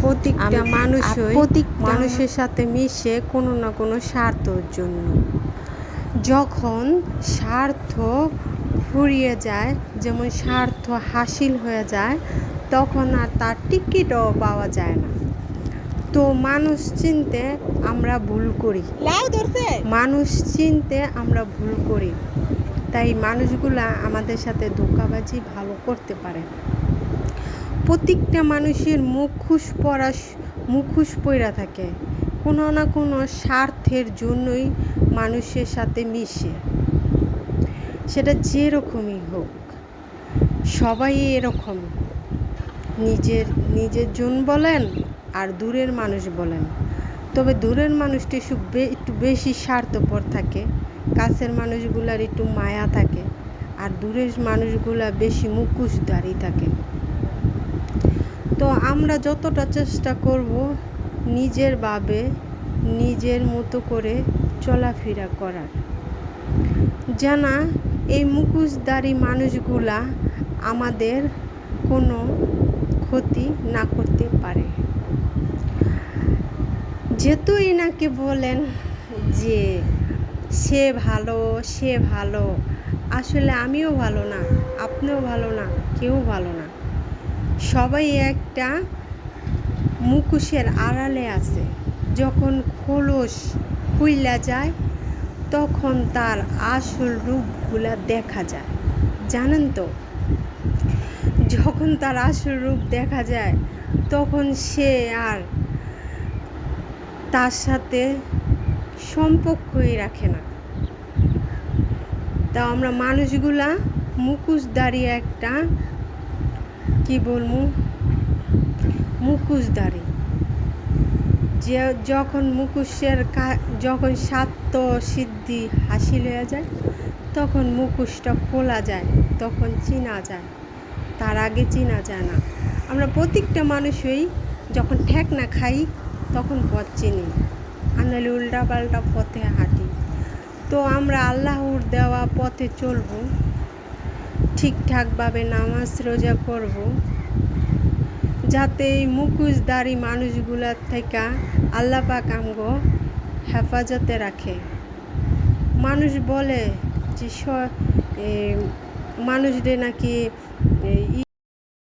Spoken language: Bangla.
প্রত্যেকটা মানুষই মানুষের সাথে মিশে কোনো না কোনো স্বার্থর জন্য। যখন স্বার্থ ফুরিয়ে যায় যেমন স্বার্থ হাসিল হয়ে যায় তখন আর তার টিকিটও পাওয়া যায় না। তো মানুষ চিনতে আমরা ভুল করি। মানুষ চিনতে আমরা ভুল করি। তাই মানুষগুলা আমাদের সাথে ধোকাবাজি ভালো করতে পারে। প্রত্যেকটা মানুষের মুখোশ পরা মুখোশ পইরা থাকে। কোনো না কোনো স্বার্থের জন্যই মানুষের সাথে মিশে। সেটা যেরকমই হোক, সবাই এরকম। নিজের নিজের জন বলেন আর দূরের মানুষ বলেন। তবে দূরের মানুষটি একটু বেশি স্বার্থপর থাকে। কাছের মানুষগুলার একটু মায়া থাকে আর দূরের মানুষগুলা বেশি মুখোশধারী থাকে। তো আমরা যতটা চেষ্টা করব নিজের ভাবে, নিজের মতো করে চলাফেরা করার। জানা এই মুখোশধারী মানুষগুলা আমাদের কোনো ক্ষতি না করতে পারে। যেহেতুই এনাকে বলেন যে সে ভালো সে ভালো। আসলে আমিও ভালো না, আপনিও ভালো না, কেউ ভালো না। সবাই একটা মুখোশের আড়ালে আছে। যখন খোলস খুইলা যায়, তখন তার আসল রূপগুলা দেখা যায়। জানেন তো? যখন তার আসল রূপ দেখা যায়, তখন সে আর তার সাথে সম্পর্কই রাখে না। তা আমরা মানুষগুলা মুখোশ দাঁড়িয়ে একটা, কি বলব মুখোশধারী যে যখন মুখোশের যখন স্বার্থ সিদ্ধি হাসিল হয়ে যায়, তখন মুখোশটা খোলা যায়, তখন চেনা যায়। তার আগে চেনা যায় না। আমরা প্রত্যেকটা মানুষই যখন ঠেক না খাই তখন পথ চিনি। আর নাহলে উল্টা পাল্টা পথে হাঁটি। তো আমরা আল্লাহর দেওয়া পথে চলবো। ঠিকঠাকভাবে নামাজ, রোজা করব যাতে এই মুখোশধারী মানুষগুলার থেকে আল্লাহ পাক আমগো হেফাজতে রাখে। মানুষ বলে যে মানুষদের নাকি